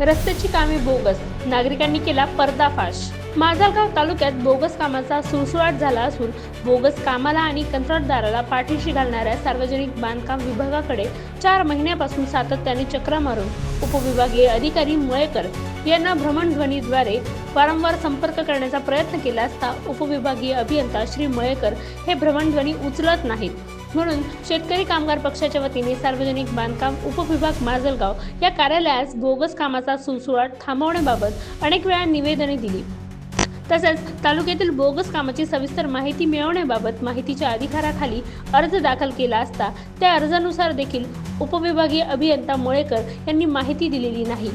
रस्त्याची कामे बोगस. नागरिकांनी केला पर्दाफाश. माजलगाव तालुक्यात बोगस कामाचा सुळसुळाट झाला असून बोगस कामाला आणि कंत्राटदाराला पाठीशी घालणाऱ्या सार्वजनिक बांधकाम विभागाकडे चार महिन्यापासून सातत्याने चक्रा मारून उपविभागीय अधिकारी मुळेकर यांना भ्रमणध्वनीद्वारे वारंवार संपर्क करण्याचा प्रयत्न केला असता उपविभागीय अभियंता श्री मुळेकर हे भ्रमणध्वनी उचलत नाहीत. म्हणून शेतकरी कामगार पक्षाच्या वतीने सार्वजनिक बांधकाम उपविभाग माजलगाव या कार्यालयास बोगस कामाचा सुळसुळाट थांबवण्याबाबत अनेक वेळा निवेदने दिली. तसेच तालुक्यातील बोगस कामाची सविस्तर माहिती मिळवण्याबाबत माहितीच्या अधिकाराखाली अर्ज दाखल केला असता त्या अर्जानुसार देखील उपविभागीय अभियंता मुळेकर यांनी माहिती दिलेली नाही.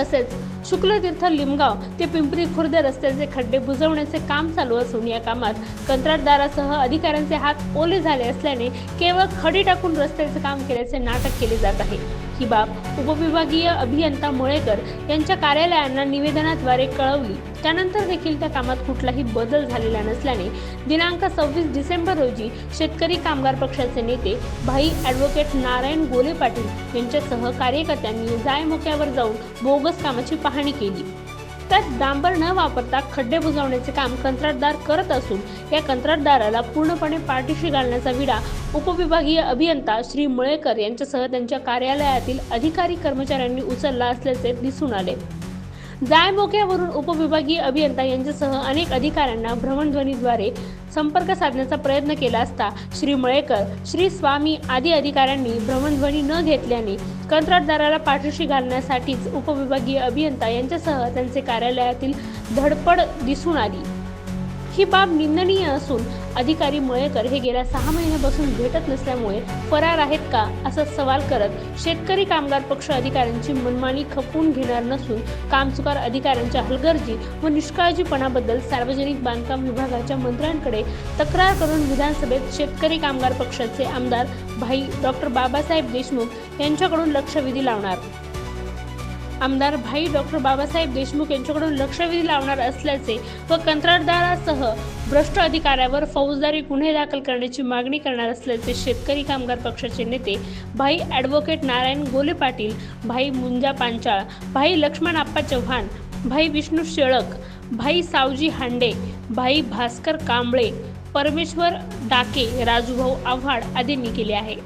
तसेच शुक्लतीर्थ लिमगाव ते पिंपरी खुर्द रस्त्याचे खड्डे बुजवण्याचे काम चालू असून या कामात कंत्राटदारासह अधिकाऱ्यांचे हात ओले झाले असल्याने केवळ खडी टाकून रस्त्याचे काम केल्याचे नाटक केले जात आहे. ही बाब उपविभागीय अभियंता मुळेकर यांच्या कार्यालयांना निवेदनाद्वारे कळवली. त्यानंतर देखील त्या कामात कुठलाही बदल झालेला नसल्याने दिनांक सव्वीस डिसेंबर रोजी शेतकरी कामगार पक्षाचे नेते भाई ॲडव्होकेट नारायण गोले पाटील यांच्यासह कार्यकर्त्यांनी जायमोक्यावर जाऊन बोगस कामाची पाहणी केली. त्यात डांबर न वापरता खड्डे बुजवण्याचे काम कंत्राटदार करत असून या कंत्राटदाराला पूर्णपणे पाठीशी घालण्याचा विडा उपविभागीय अभियंता श्री मुळेकर यांच्यासह त्यांच्या कार्यालयातील अधिकारी कर्मचाऱ्यांनी उचलला असल्याचे दिसून आले. जायमोक्यावरून उपविभागीय अभियंता यांच्यासह अनेक अधिकाऱ्यांना भ्रमणध्वनीद्वारे संपर्क साधण्याचा प्रयत्न केला असता श्री मळेकर श्री स्वामी आदी अधिकाऱ्यांनी भ्रमणध्वनी न घेतल्याने कंत्राटदाराला पाठीशी घालण्यासाठीच उपविभागीय अभियंता यांच्यासह त्यांचे कार्यालयातील धडपड दिसून आली. ही बाब निंदनीय असून अधिकारी मळेकर हे गेल्या सहा महिन्यापासून भेटत नसल्यामुळे फरार आहेत का असा सवाल करत शेतकरी कामगार पक्ष अधिकाऱ्यांची मनमानी खपवून घेणार नसून कामचुकार अधिकाऱ्यांच्या हलगर्जी व निष्काळजीपणाबद्दल सार्वजनिक बांधकाम विभागाच्या मंत्र्यांकडे तक्रार करून विधानसभेत शेतकरी कामगार पक्षाचे आमदार भाई डॉक्टर बाबासाहेब देशमुख यांच्याकडून लक्षवेधी लावणार. आमदार भाई डॉक्टर बाबासाहेब देशमुख यांच्याकडून लक्षवेधी लावणार असल्याचे व कंत्राटदारासह भ्रष्ट अधिकाऱ्यावर फौजदारी गुन्हे दाखल करण्याची मागणी करणार असल्याचे शेतकरी कामगार पक्षाचे नेते भाई ॲडव्होकेट नारायण गोले पाटील भाई मुंजा पांचाळ भाई लक्ष्मण आप्पा चव्हाण भाई विष्णू शेळक भाई सावजी हांडे भाई भास्कर कांबळे परमेश्वर डाके राजूभाऊ आव्हाड आदींनी केले आहे.